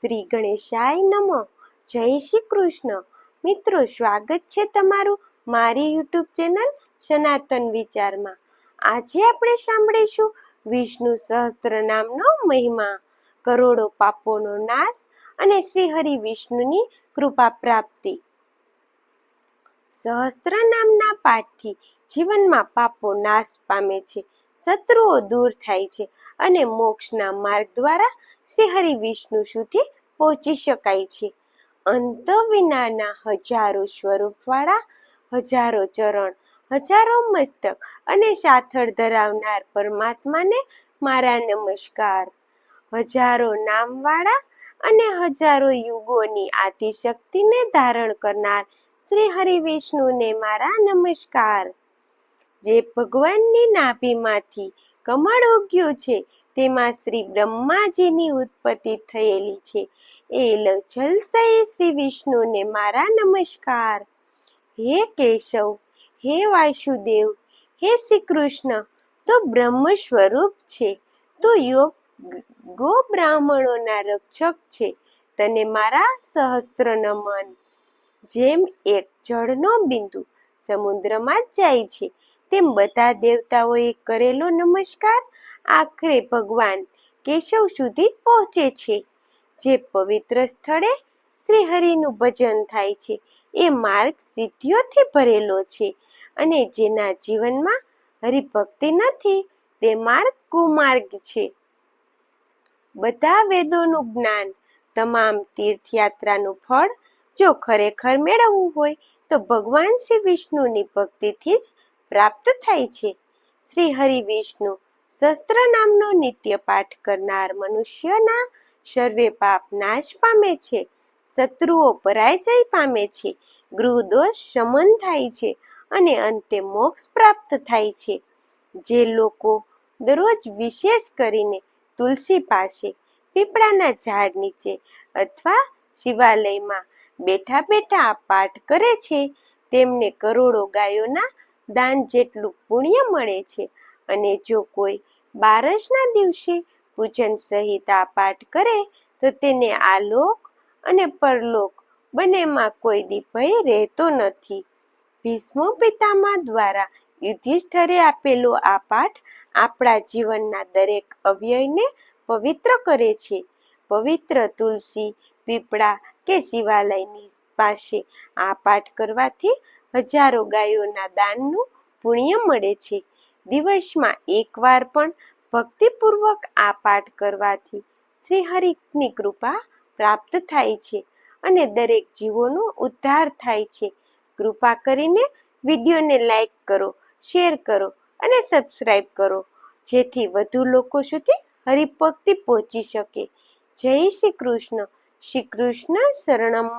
શ્રી ગણેશાય નમઃ. જય શ્રી કૃષ્ણ. મિત્રો, સ્વાગત છે તમારું મારી યુટ્યુબ ચેનલ સનાતન વિચારમાં. આજે આપણે સાંભળીશું વિષ્ણુ સહસ્ત્ર નામનો મહિમા, કરોડો પાપોનો નાશ અને શ્રી હરિ વિષ્ણુની કૃપા પ્રાપ્તિ. સહસ્ત્ર નામના પાઠથી જીવનમાં પાપો નાશ પામે છે, શત્રુઓ દૂર થાય છે અને મોક્ષના માર્ગ દ્વારા શ્રી હરિ વિષ્ણુ સુધી પહોંચી શકાય છે. અંત વિનાના હજારો સ્વરૂપવાળા, હજારો ચરણ, હજારો મસ્તક અને સાથળ ધરાવનાર પરમાત્માને મારા નમસ્કાર. હજારો નામવાળા અને હજારો યુગોની આદિશક્તિને ધારણ કરનાર શ્રી હરિ વિષ્ણુને મારા નમસ્કાર. જે ભગવાનની નાભીમાંથી કમળ ઉગ્યું છે, તેમાં શ્રી બ્રહ્માજીની ઉત્પત્તિ થયેલી છે. એ જલસય શ્રી વિષ્ણુને મારા નમસ્કાર. હે કેશવ, હે વાસુદેવ, હે શ્રી કૃષ્ણ, તો બ્રહ્મ સ્વરૂપ છે, તો યોગ ગો બ્રાહ્મણોના રક્ષક છે, તને મારા સહસ્ત્ર નમન જેમ એક જળનો બિંદુ સમુદ્રમાં જ જાય છે, તેમ બધા દેવતાઓએ કરેલો નમસ્કાર આખરે ભગવાન કેશવ સુધી પહોંચે છે. જે પવિત્ર સ્થળે શ્રી ભજન થાય છે, એ માર્ગ સિદ્ધિઓથી ભરેલો છે અને જેના જીવનમાં હરિભક્તિ નથી, તે માર્ગ કુમાર્ગ છે. બધા વેદોનું જ્ઞાન, તમામ તીર્થયાત્રાનું ફળ, જો ખરેખર મેળવવું હોય, તો ભગવાન શ્રી વિષ્ણુની ભક્તિથી જ પ્રાપ્ત થાય છે. શ્રી હરિ વિષ્ણુ શસ્ત્ર નામનો નિત્ય પાઠ કરનાર મનુષ્યના સર્વે પાપ નાશ પામે છે. શત્રુઓ પરાજય પામે છે. ગૃહદોષ શમન થાય છે અને અંતે મોક્ષ પ્રાપ્ત થાય છે. જે લોકો દરરોજ વિશેષ કરીને તુલસી પાસે, પીપળાના ઝાડ નીચે અથવા શિવાલયમાં બેઠા બેઠા આ પાઠ કરે છે, તેમને કરોડો ગાયોના દાન જેટલું પુણ્ય મળે છે. અને જો કોઈ બારસના દિવસે પૂજન સહિત પાઠ કરે, તો તેને આ લોક અને પરલોક બંનેમાં કોઈ દી ભય રહેતો નથી. ભીષ્મ પિતામહ દ્વારા યુધિષ્ઠરે આપેલો આ પાઠ આપણા જીવનના દરેક અવ્યયને પવિત્ર કરે છે. પવિત્ર તુલસી, પીપળા કે શિવાલયની પાસે આ પાઠ કરવાથી હજારો ગાયોના દાનનું પુણ્ય મળે છે. દિવસમાં એકવાર પણ ભક્તિપૂર્વક આ પાઠ કરવાથી શ્રી હરિની કૃપા પ્રાપ્ત થાય છે અને દરેક જીવોનો ઉદ્ધાર થાય છે. કૃપા કરીને વિડીયોને લાઈક કરો, શેર કરો અને સબસ્ક્રાઈબ કરો, જેથી વધુ લોકો સુધી હરિભક્તિ પહોંચી શકે. જય શ્રી કૃષ્ણ. શ્રી કૃષ્ણ શરણમ